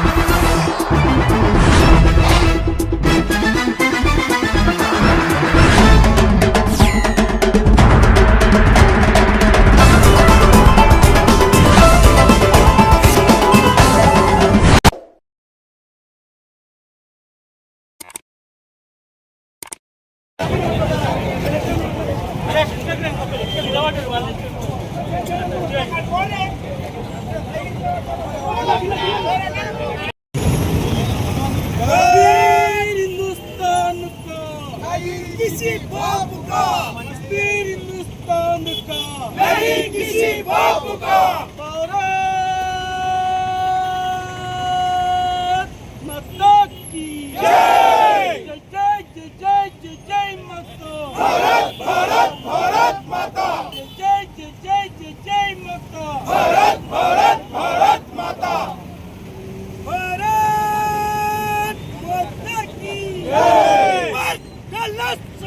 Música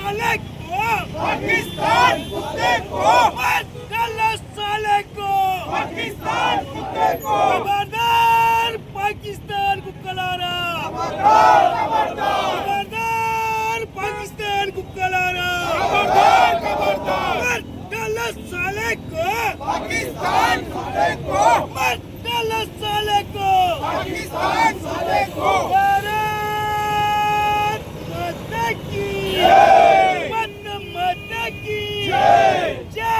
Salek oh, Pakistan kutte oh. ko Mohammed Dallas Salek ko Pakistan kutte ko Khabardar Pakistan kukkalara Khabardar Khabardar Khabardar Pakistan kukkalara Khabardar Khabardar Dallas Salek ko Pakistan kutte ko Mohammed Dallas Salek ko Pakistan Salek ko Khabardar Yeah! Jay! Jay!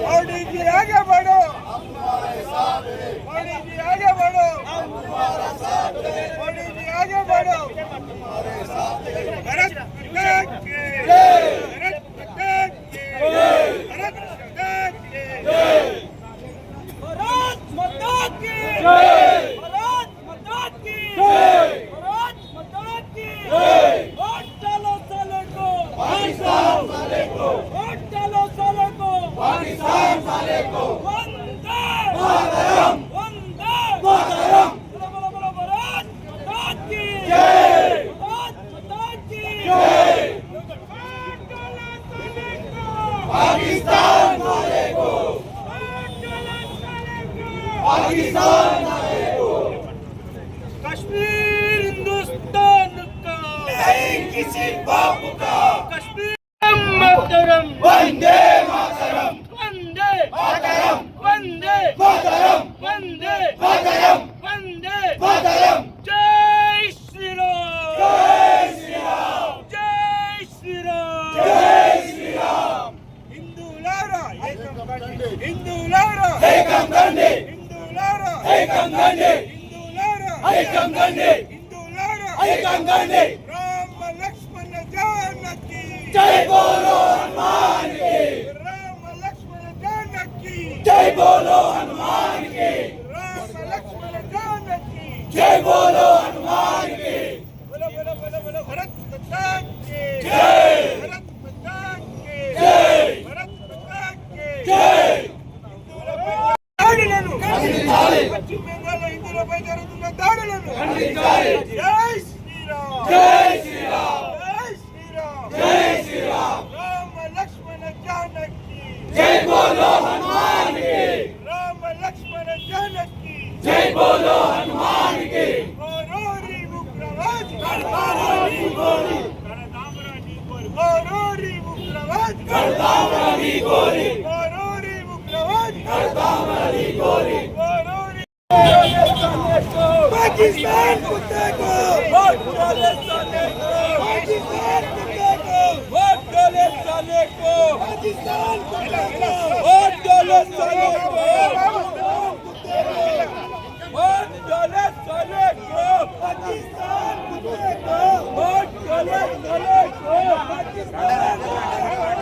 Modi ji आगे बढ़ो मोदी जी आगे बढ़ो मोदी जी आगे बढ़ो Bharat Oh. Ali गोरी गोरी मुक्तवादी हरदाम अली गोरी पाकिस्तान कुत्ते को वोट डाले साले को पाकिस्तान कुत्ते को वोट डाले साले को पाकिस्तान कुत्ते को वोट डाले साले को वोट डाले साले को पाकिस्तान कुत्ते को वोट डाले साले को पाकिस्तान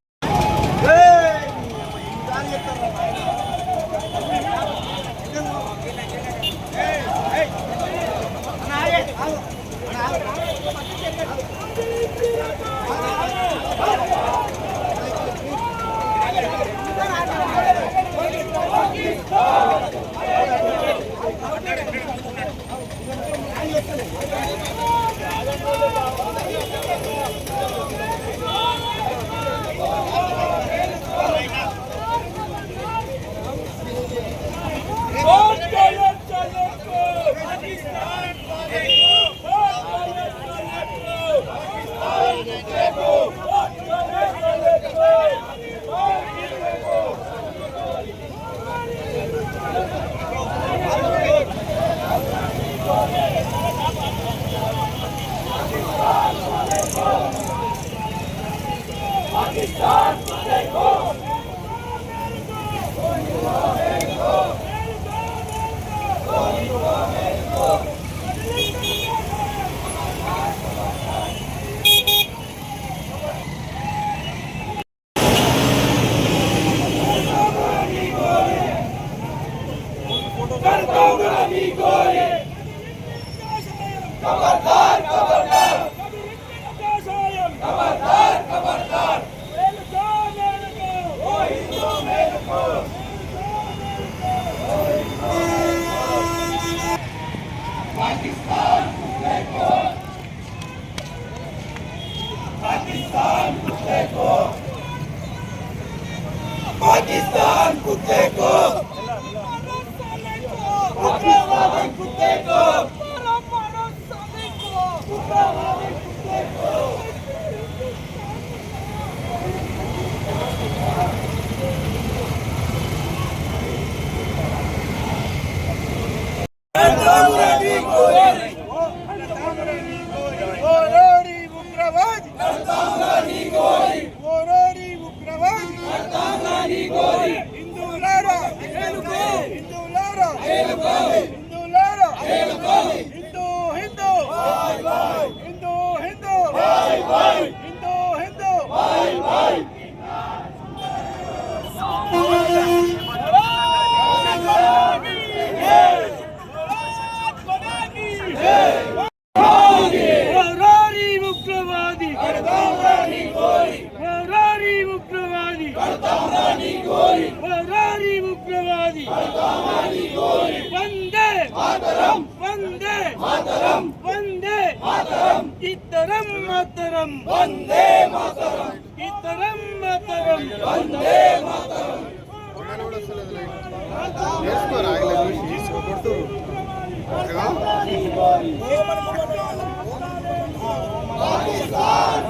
Peace, पाकिस्तान कुत्ते को उग्रवादी कुत्ते को హిందువులారా ഇത്തരം മാതരം വന്ദേ മാതരം ഇത്തരം മാതരം വന്ദേ മാതരം పాకిస్తాన్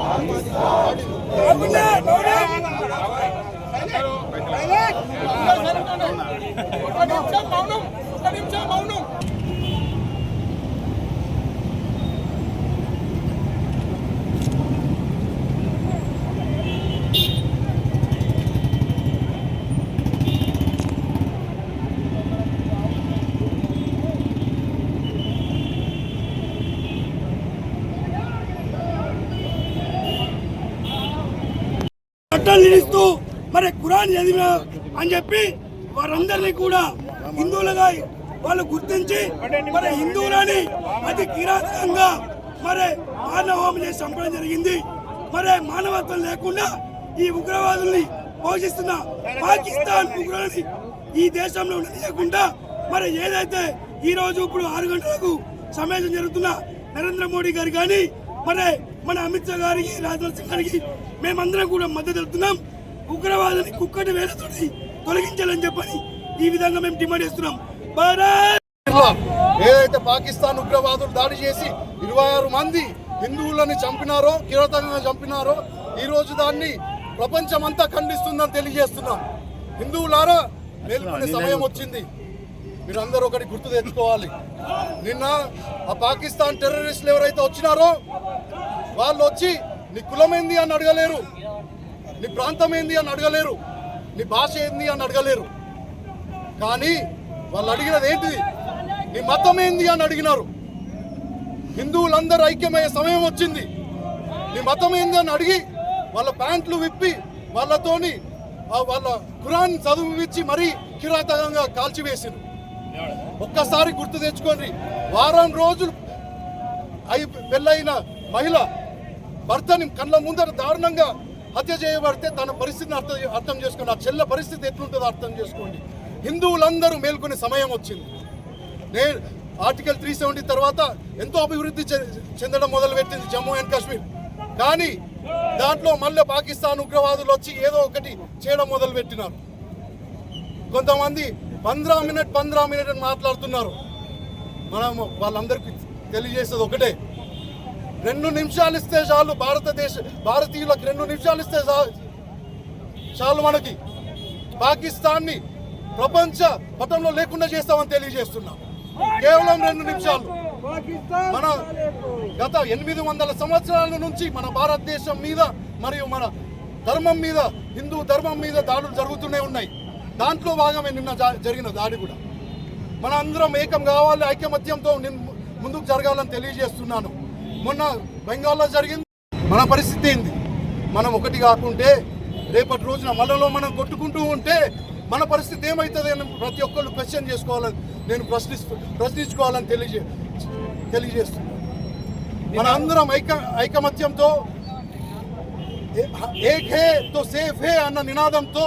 పాకిస్తాన్ మౌనం మౌనం ఖురాన్ చదివిన అని చెప్పి వారందరినీ కూడా హిందువులుగా వాళ్ళు గుర్తించి మరి హిందువులని అతి కిరాతకంగా మరి మానవహోమం చేసి చంపడం జరిగింది. మరి మానవత్వం లేకుండా ఈ ఉగ్రవాదుల్ని పోషిస్తున్న పాకిస్తాన్ ఉగ్రవాది ఈ దేశంలో లేకుండా మరి ఏదైతే ఈ రోజు ఇప్పుడు ఆరు గంటలకు సమావేశం జరుగుతున్న నరేంద్ర మోడీ గారు కానీ మరి మన అమిత్ షా గారికి రాజ్నాథ్ సింగ్ గారికి మేమందరం కూడా మద్దతు తెలుపుతున్నాం. ఉగ్రవాదాన్ని కుక్కటి వేలతోటి తొలగించాలని చెప్పని ఈ విధంగా మేము డిమాండ్ చేస్తున్నాం. ఏదైతే పాకిస్తాన్ ఉగ్రవాదులు దాడి చేసి ఇరవై ఆరు మంది హిందువులని చంపినారో కిరోతంగా చంపినారో ఈ రోజు దాన్ని ప్రపంచమంతా ఖండిస్తుందని తెలియజేస్తున్నాం. హిందువులారా మేల్కొనే సమయం వచ్చింది. మీరందరూ ఒకటి గుర్తు తెచ్చుకోవాలి. నిన్న ఆ పాకిస్తాన్ టెర్రరిస్టులు ఎవరైతే వచ్చినారో వాళ్ళు వచ్చి నీ కులం ఏంది అని అడగలేరు. నీ ప్రాంతం ఏంది అని అడగలేరు. నీ భాష ఏంది అని అడగలేరు. కానీ వాళ్ళు అడిగినది ఏంటిది? నీ మతం ఏంది అని అడిగినారు. హిందువులందరూ ఐక్యమయ్యే సమయం వచ్చింది. నీ మతం ఏంది అని అడిగి వాళ్ళ ప్యాంట్లు విప్పి వాళ్ళతోని వాళ్ళ ఖురాన్ చదువు ఇచ్చి మరీ కిరాతకంగా కాల్చివేసింది ఒక్కసారి గుర్తు తెచ్చుకోండి. వారం రోజులు అయి పెళ్ళైన మహిళ భర్తని కళ్ళ ముందర దారుణంగా హత్య చేయబడితే తన పరిస్థితిని అర్థం అర్థం చేసుకోండి. ఆ చెల్ల పరిస్థితి ఎట్లుంటుందో అర్థం చేసుకోండి. హిందువులందరూ మేల్కొనే సమయం వచ్చింది. నేను ఆర్టికల్ త్రీ సెవెంటీ తర్వాత ఎంతో అభివృద్ధి చె- చెందడం మొదలుపెట్టింది జమ్మూ అండ్ కాశ్మీర్. కానీ దాంట్లో మళ్ళీ పాకిస్తాన్ ఉగ్రవాదులు వచ్చి ఏదో ఒకటి చేయడం మొదలుపెట్టినారు. కొంతమంది పంద్రా మినిట్ పంద్రా మినిట్ అని మాట్లాడుతున్నారు. మనం వాళ్ళందరికీ తెలియజేసేది ఒకటే. రెండు నిమిషాలు ఇస్తే చాలు భారతదేశ భారతీయులకు రెండు నిమిషాలు ఇస్తే చాలు మనకి. పాకిస్తాన్ని ప్రపంచ పటంలో లేకుండా చేస్తామని తెలియజేస్తున్నాం. కేవలం రెండు నిమిషాలు. మన గత ఎనిమిది వందల సంవత్సరాల నుంచి మన భారతదేశం మీద మరియు మన ధర్మం మీద హిందూ ధర్మం మీద దాడులు జరుగుతూనే ఉన్నాయి. దాంట్లో భాగమే నిన్న జరిగిన దాడి కూడా. మన అందరం ఏకం కావాలి ఐకమత్యంతో నిన్- ముందుకు జరగాలని తెలియజేస్తున్నాను. మొన్న బెంగాల్లో జరిగింది. మన పరిస్థితి ఏంది? మనం ఒకటి కాకుంటే రేపటి రోజున మనలో మనం కొట్టుకుంటూ ఉంటే మన పరిస్థితి ఏమవుతుంది అని ప్రతి ఒక్కళ్ళు క్వశ్చన్ చేసుకోవాలని నేను ప్రశ్నిస్తూ ప్రశ్నించుకోవాలని తెలియజే తెలియజేస్తున్నాను. మన అందరం ఐక ఐకమత్యంతో ఏ- ఏక్ హే తో సేఫ్ హే అన్న నినాదంతో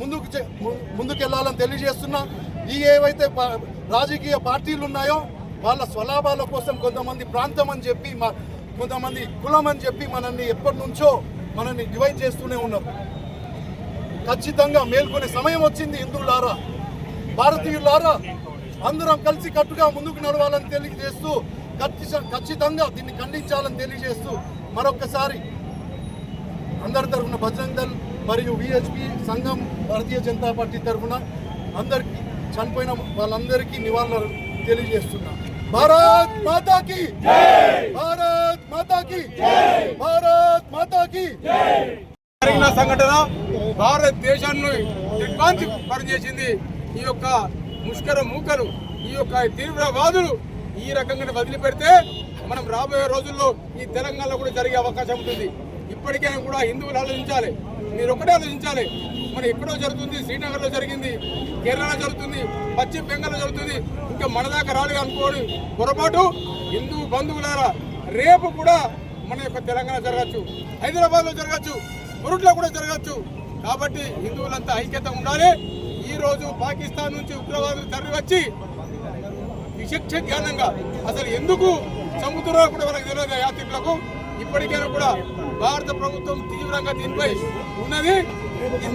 ముందుకు ముందుకెళ్ళాలని ము- తెలియజేస్తున్నా. ఈ ఏవైతే రాజకీయ పార్టీలు ఉన్నాయో వాళ్ళ స్వలాభాల కోసం కొంతమంది ప్రాంతం అని చెప్పి మా కొంతమంది కులం అని చెప్పి మనల్ని ఎప్పటి నుంచో మనల్ని డివైడ్ చేస్తూనే ఉన్నారు. ఖచ్చితంగా మేల్కొనే సమయం వచ్చింది హిందువులారా. భారతీయులారా అందరం కలిసి కట్టుగా ముందుకు నడవాలని తెలియజేస్తూ ఖచ్చితంగా దీన్ని ఖండించాలని తెలియజేస్తూ మరొకసారి అందరి తరఫున బజరంగ్ దళ్ మరియు విహెచ్పి సంఘం భారతీయ జనతా పార్టీ తరఫున అందరికీ చనిపోయిన వాళ్ళందరికీ నివాళులు తెలియజేస్తున్నాను. భారత్ మాతాకి భారత్ మాతాకి భారత్ మాతాకి జరిగిన సంఘటన భారతదేశాన్ని దిగ్భ్రాంతి పనిచేసింది. ఈ యొక్క ముష్కర మూకలు ఈ యొక్క తీవ్రవాదులు ఈ రకంగా వదిలిపెడితే మనం రాబోయే రోజుల్లో ఈ తెలంగాణలో కూడా జరిగే అవకాశం ఉంటుంది. ఇప్పటికైనా కూడా హిందువులు ఆలోచించాలి. మీరు ఒకటే ఆలోచించాలి. మరి ఎక్కడో జరుగుతుంది శ్రీనగర్లో జరిగింది కేరళలో జరుగుతుంది పశ్చిమ బెంగాల్లో జరుగుతుంది. ఇంకా మన దాకా రాలేదు అనుకోని పొరపాటు హిందూ బంధువులారా రేపు కూడా మన యొక్క తెలంగాణ జరగచ్చు హైదరాబాద్లో జరగచ్చు మురుట్లో కూడా జరగచ్చు. కాబట్టి హిందువులంతా ఐక్యత ఉండాలి. ఈరోజు పాకిస్తాన్ నుంచి ఉగ్రవాదులు తరలి వచ్చి విచక్ష జ్ఞానంగా అసలు ఎందుకు చంపుతున్నారో కూడా వాళ్ళకి తెలియదు యాత్రికులకు? ఇప్పటికైనా కూడా భారత ప్రభుత్వం తీవ్రంగా దీనిపై ఉన్నది.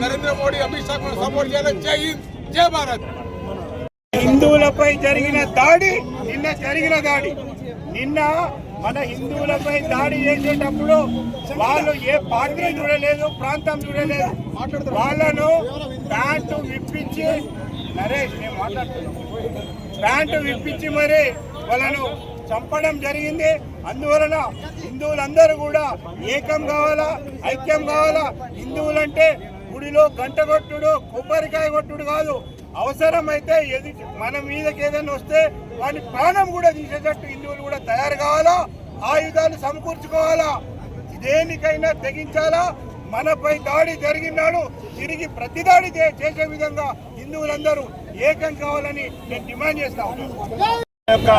నరేంద్ర మోడీ అమిత్ షా సపోర్ట్ చేయాలి జై హింద్ జై భారత్. హిందువులపై జరిగిన దాడి నిన్న జరిగిన దాడి. నిన్న మన హిందువులపై దాడి చేసేటప్పుడు వాళ్ళు ఏ పార్టీ చూడలేదు ప్రాంతం చూడలేదు. వాళ్ళను ప్యాంటు విప్పించి నరేష్ నేను మాట్లాడుతున్నాను ప్యాంటు విప్పించి మరి వాళ్ళను చంపడం జరిగింది. అందువలన హిందువులందరూ కూడా ఏకం కావాలా ఐక్యం కావాలా? హిందువులంటే గుడిలో గంట కొట్టుడు కొబ్బరికాయ కొట్టుడు కాదు. అవసరమైతే ఎది మన మీదకి ఏదైనా వస్తే వాని ప్రాణం కూడా తీసేటట్టు హిందువులు కూడా తయారు కావాలా? ఆయుధాలు సమకూర్చుకోవాలా? దేనికైనా తెగించాలా? మనపై దాడి జరిగినాడు తిరిగి ప్రతిదాడి చేసే విధంగా హిందువులందరూ ఏకం కావాలని నేను డిమాండ్ చేస్తా యొక్క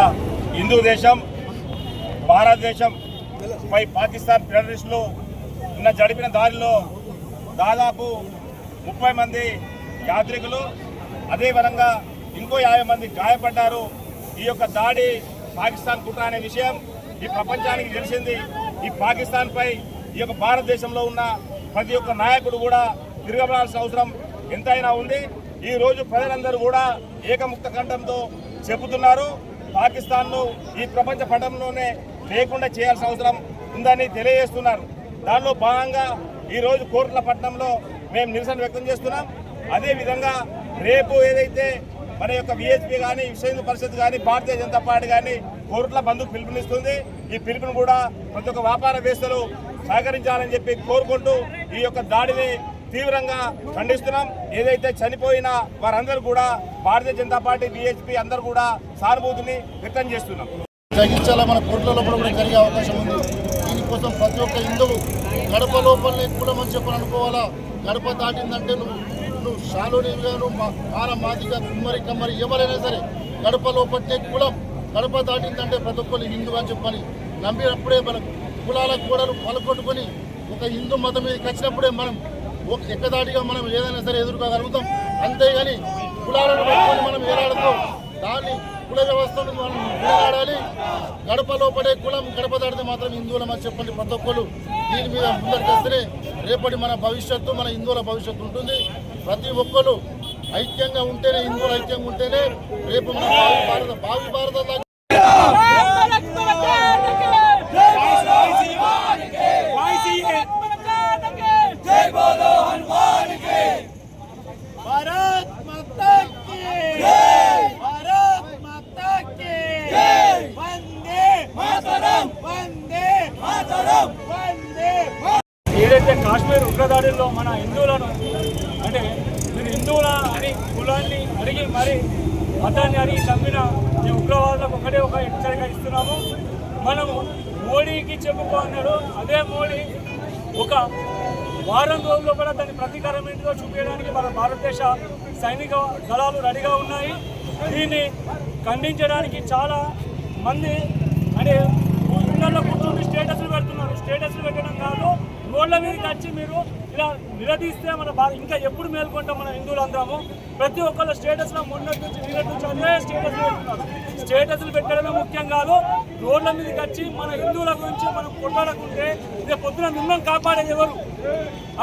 హిందూ దేశం భారతదేశం పై పాకిస్తాన్ టెర్రరిస్టులు నిన్న జరిపిన దారిలో దాదాపు ముప్పై మంది యాత్రికులు అదేవిధంగా ఇంకో యాభై మంది గాయపడ్డారు. ఈ యొక్క దాడి పాకిస్తాన్ కుట్ర అనే విషయం ఈ ప్రపంచానికి తెలిసింది. ఈ పాకిస్తాన్పై ఈ యొక్క భారతదేశంలో ఉన్న ప్రతి ఒక్క నాయకుడు కూడా తిరగబడాల్సిన అవసరం ఎంతైనా ఉంది. ఈ రోజు ప్రజలందరూ కూడా ఏకముక్త కంఠంతో చెబుతున్నారు. పాకిస్తాన్ను ఈ ప్రపంచ పటంలోనే లేకుండా చేయాల్సిన అవసరం ఉందని తెలియజేస్తున్నారు. దానిలో భాగంగా ఈ రోజు కోట్ల పట్టణంలో మేము నిరసన వ్యక్తం చేస్తున్నాం. అదేవిధంగా రేపు ఏదైతే మన యొక్క విహెచ్పి కానీ విశ్వ హిందూ పరిషత్ కానీ భారతీయ జనతా పార్టీ కానీ కోర్టుల బంధుకు పిలుపునిస్తుంది. ఈ పిలుపును కూడా ప్రతి ఒక్క వ్యాపార వేస్తలు సహకరించాలని చెప్పి కోరుకుంటూ ఈ యొక్క దాడిని తీవ్రంగా ఖండిస్తున్నాం. ఏదైతే చనిపోయిన వారందరూ కూడా భారతీయ జనతా పార్టీ బీహెచ్పీ అందరూ కూడా సానుభూతిని వ్యక్తం చేస్తున్నాం. తగ్గించాలా? మన కోట్ల లోపల కూడా జరిగే అవకాశం ఉంది. కోసం ప్రతి ఒక్క హిందువు గడప లోపలనే కూడా మంచి చెప్పని అనుకోవాలా గడప దాటిందంటే నువ్వు నువ్వు షాలోని గాను ఆర మాదిగ కుమ్మరి కమ్మరి ఎవరైనా సరే గడప పట్టే కులం. గడప దాటిందంటే ప్రతి ఒక్కరు హిందువు అని చెప్పని నమ్మినప్పుడే మనం కులాల కూడలు పలకొట్టుకొని ఒక హిందూ మతం మీదకి వచ్చినప్పుడే మనం ఒక ఎక్కదాటిగా మనం ఏదైనా సరే ఎదుర్కోగలుగుతాం. అంతేగాని కులాలను పట్టుకొని మనం ఏలాడుతూ. దాన్ని కుల వ్యవస్థను మనం విడనాడాలి గడపలో పడే కులం గడప దాడితే మాత్రం హిందువులం అని చెప్పండి ప్రతి ఒక్కరు దీని మీద ముందరికి వస్తేనే రేపటి మన భవిష్యత్తు మన హిందువుల భవిష్యత్తు ఉంటుంది. ప్రతి ఒక్కరు ఐక్యంగా ఉంటేనే హిందువులు ఐక్యంగా ఉంటేనే రేపు మన భావి భారత భావి భారత కాశ్మీర్ మన హిందువులను అంటే మీరు హిందువుల అని కులాన్ని అడిగి మరి మతాన్ని అడిగి చంపిన ఈ ఉగ్రవాదులకు ఒకటే ఒక హెచ్చరిక ఇస్తున్నాము. మనము మోడీకి చెప్పుకున్నాడు అదే మోడీ ఒక వారం రోజుల్లో కూడా దాని ప్రతీకారం ఏంటిదో చూపించడానికి మన భారతదేశ సైనిక దళాలు రెడీగా ఉన్నాయి. దీన్ని ఖండించడానికి చాలా మంది అంటే ఇళ్ళలో కూర్చొని స్టేటస్లు పెడుతున్నారు. రోడ్ల మీదకి వచ్చి మీరు ఇలా నిలదీస్తే మన బాధ ఇంకా ఎప్పుడు మేల్కొంటాం మన హిందువులందరము? ప్రతి ఒక్కళ్ళ స్టేటస్లో మొన్నటి నుంచి నిన్నటి నుంచి అదే స్టేటస్ పెడుతున్నారు స్టేటస్లు పెట్టడమే ముఖ్యం కాదు. రోడ్ల మీదకి వచ్చి మన హిందువుల గురించి మనం కొట్లాడకుంటే ఇదే పొద్దున మిమ్మల్ని కాపాడేది ఎవరు?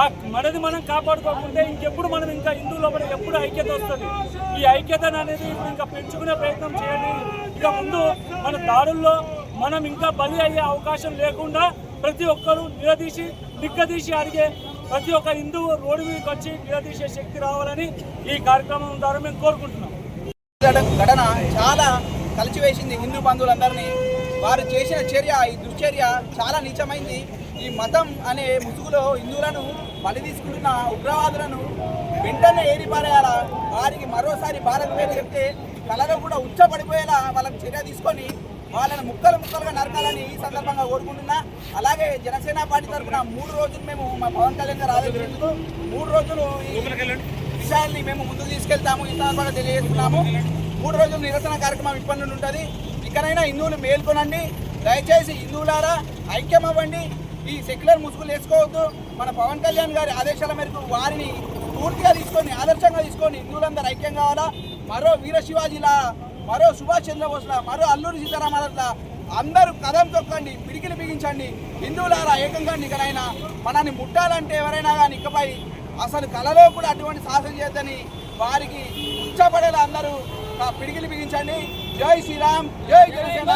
ఆ మనది మనం కాపాడుకోకుంటే ఇంకెప్పుడు మనం ఇంకా హిందువుల లోపల ఎప్పుడు ఐక్యత వస్తుంది? ఈ ఐక్యతను అనేది ఇప్పుడు ఇంకా పెంచుకునే ప్రయత్నం చేయండి. ఇక ముందు మన దాడుల్లో మనం ఇంకా బలి అయ్యే అవకాశం లేకుండా ప్రతి ఒక్కరూ నిలదీసి నిగ్గదీసి అడిగే ప్రతి ఒక్క హిందువు రోడ్డు మీదకి వచ్చి నిలదీసే శక్తి రావాలని ఈ కార్యక్రమం ద్వారా మేము కోరుకుంటున్నాం. ఘటన చాలా కలిచివేసింది హిందూ బంధువులందరినీ. వారు చేసిన చర్య ఈ దుశ్చర్య చాలా నీచమైంది. ఈ మతం అనే ముసుగులో హిందువులను బలి తీసుకుంటున్న ఉగ్రవాదులను వెంటనే ఏరిపారేయాలా. వారికి మరోసారి భారత్ పేరు చెప్తే కళలో కూడా ఉచ్చపడిపోయేలా వాళ్ళకి చర్య తీసుకొని వాళ్ళని ముక్కలు ముక్కలుగా నరకాలని ఈ సందర్భంగా కోరుకుంటున్నా. అలాగే జనసేన పార్టీ తరఫున మూడు రోజులు మేము మా పవన్ కళ్యాణ్ గారు ఆదేశించుతూ మూడు రోజులు ఈ విషయాల్ని మేము ముందుకు తీసుకెళ్తాము. ఈ సందర్భంగా తెలియజేస్తున్నాము. మూడు రోజులు నిరసన కార్యక్రమం ఇప్పటి నుండి ఉంటుంది ఇకనైనా హిందువులు మేల్కొనండి. దయచేసి హిందువులారా ఐక్యం అవ్వండి ఈ సెక్యులర్ ముసుగులు వేసుకోవద్దు. మన పవన్ కళ్యాణ్ గారి ఆదేశాల మేరకు వారిని పూర్తిగా తీసుకొని ఆదర్శంగా తీసుకొని హిందువులందరూ ఐక్యం కావాలా? మరో వీర శివాజీలా మరో సుభాష్ చంద్రబోస్లా మరో అల్లూరి సీతారామరాజులా అందరూ కదం తొక్కండి పిడికిలు బిగించండి హిందువులారా ఏకం కండి ఇకనైనా మనల్ని ముట్టాలంటే ఎవరైనా కానీ ఇకపై అసలు కళలో కూడా అటువంటి సాహసం చేద్దని వారికి ఉచ్చపడేలా అందరూ పిడికిలు బిగించండి. జై శ్రీరామ్ జై జనసేన